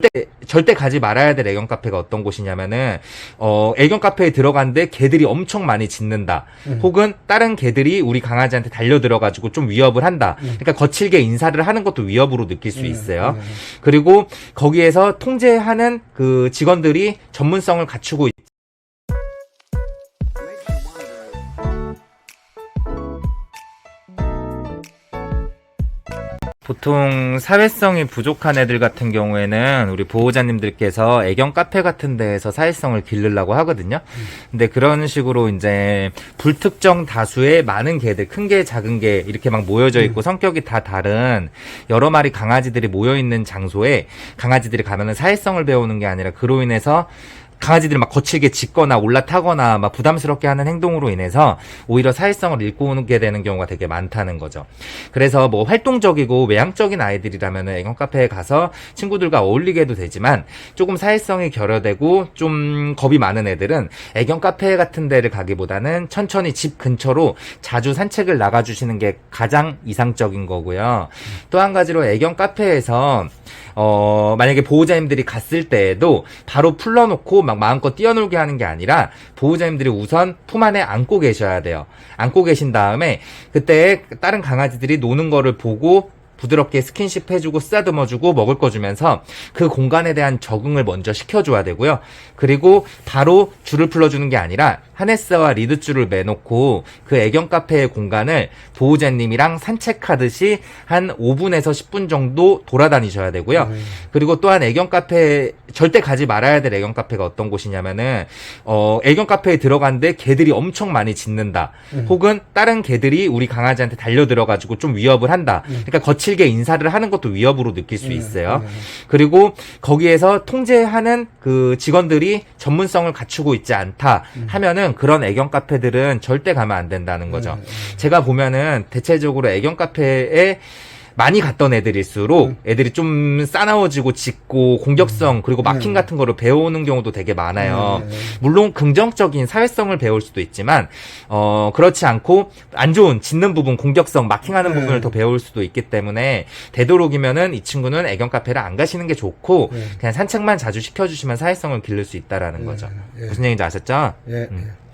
절대, 절대 가지 말아야 될 애견 카페가 어떤 곳이냐면은, 어, 애견 카페에 들어갔는데 개들이 엄청 많이 짖는다. 음. 혹은 다른 개들이 우리 강아지한테 달려 들어가지고 좀 위협을 한다. 그러니까 거칠게 인사를 하는 것도 위협으로 느낄 수 음, 있어요. 음. 그리고 거기에서 통제하는 그 직원들이 전문성을 갖추고 보통 사회성이 부족한 애들 같은 경우에는 우리 보호자님들께서 애견 카페 같은 데에서 사회성을 기르려고 하거든요. 근데 그런 식으로 이제 불특정 다수의 많은 개들, 큰 개, 작은 개 이렇게 막 모여져 있고 성격이 다 다른 여러 마리 강아지들이 모여 있는 장소에 강아지들이 가면은 사회성을 배우는 게 아니라 그로 인해서 강아지들이 막 거칠게 짖거나 올라타거나 막 부담스럽게 하는 행동으로 인해서 오히려 사회성을 잃고 오게 되는 경우가 되게 많다는 거죠. 그래서 뭐 활동적이고 외향적인 아이들이라면 애견 카페에 가서 친구들과 어울리게 해도 되지만 조금 사회성이 결여되고 좀 겁이 많은 애들은 애견 카페 같은 데를 가기보다는 천천히 집 근처로 자주 산책을 나가주시는 게 가장 이상적인 거고요. 또 한 가지로 애견 카페에서 어, 만약에 보호자님들이 갔을 때에도 바로 풀러놓고 막 마음껏 뛰어놀게 하는 게 아니라 보호자님들이 우선 품 안에 안고 계셔야 돼요. 안고 계신 다음에 그때 다른 강아지들이 노는 거를 보고 부드럽게 스킨십 해주고 쓰다듬어주고 먹을 거 주면서 그 공간에 대한 적응을 먼저 시켜줘야 되고요. 그리고 바로 줄을 풀어주는 게 아니라 하네스와 리드줄을 매놓고 그 애견 카페의 공간을 보호자님이랑 산책하듯이 한 5분에서 10분 정도 돌아다니셔야 되고요. 음. 그리고 또한 애견 카페 절대 가지 말아야 될 애견 카페가 어떤 곳이냐면은 어 애견 카페에 들어갔는데 개들이 엄청 많이 짖는다. 음. 혹은 다른 개들이 우리 강아지한테 달려 들어 가지고 좀 위협을 한다. 그러니까 거 칠게 인사를 하는 것도 위협으로 느낄 수 음, 있어요. 음. 그리고 거기에서 통제하는 그 직원들이 전문성을 갖추고 있지 않다 하면은 그런 애견 카페들은 절대 가면 안 된다는 거죠. 음, 제가 보면은 대체적으로 애견 카페에 많이 갔던 애들일수록 애들이 좀 싸나워지고 짖고 공격성 그리고 마킹 음. 같은 거를 배워오는 경우도 되게 많아요. 음. 물론 긍정적인 사회성을 배울 수도 있지만 어 그렇지 않고 안 좋은 짖는 부분, 공격성, 마킹하는 음. 부분을 더 배울 수도 있기 때문에 되도록이면은 이 친구는 애견 카페를 안 가시는 게 좋고 음. 그냥 산책만 자주 시켜주시면 사회성을 기를 수 있다라는 거죠. 예. 무슨 얘기인지 아셨죠? 예, 음. 예.